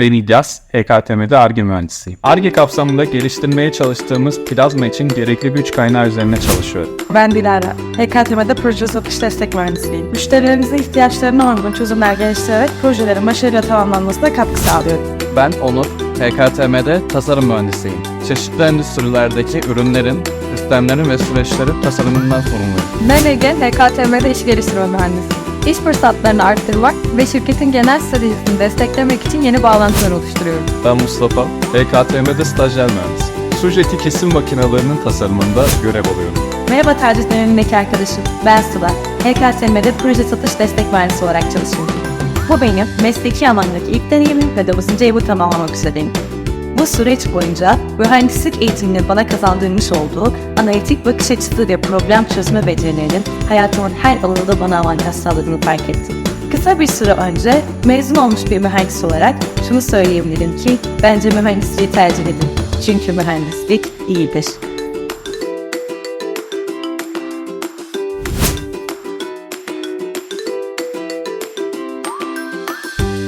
Ben İlyas, HKTM'de ARGE mühendisiyim. ARGE kapsamında geliştirmeye çalıştığımız plazma için gerekli güç kaynağı üzerine çalışıyorum. Ben Dilara. HKTM'de proje satış destek mühendisiyim. Müşterilerimizin ihtiyaçlarına uygun çözümler geliştirerek projelerin başarıyla tamamlanmasına katkı sağlıyorum. Ben Onur, HKTM'de tasarım mühendisiyim. Çeşitli endüstrilerdeki ürünlerin, sistemlerin ve süreçlerin tasarımından sorumluyum. Ben Ege, HKTM'de iş geliştirme mühendisiyim. İş fırsatlarını arttırmak ve şirketin genel stratejisini desteklemek için yeni bağlantılar oluşturuyorum. Ben Mustafa, HKTM'de stajyer mühendisiyim. Sujeti kesim makinelerinin tasarımında görev alıyorum. Merhaba tercihlerindeki arkadaşım. Ben Sıla. HKTM'de proje satış destek mühendisi olarak çalışıyorum. Bu benim mesleki alandaki ilk deneyimim ve 9. yılı tamamlamak üzereyim. Bu süreç boyunca mühendislik eğitiminin bana kazandırmış olduğu analitik bakış açısı ve problem çözme becerilerinin hayatımın her alanında bana avantaj sağladığını fark ettim. Kısa bir süre önce mezun olmuş bir mühendis olarak şunu söyleyebilirim ki bence mühendisliği tercih edin. Çünkü mühendislik iyidir.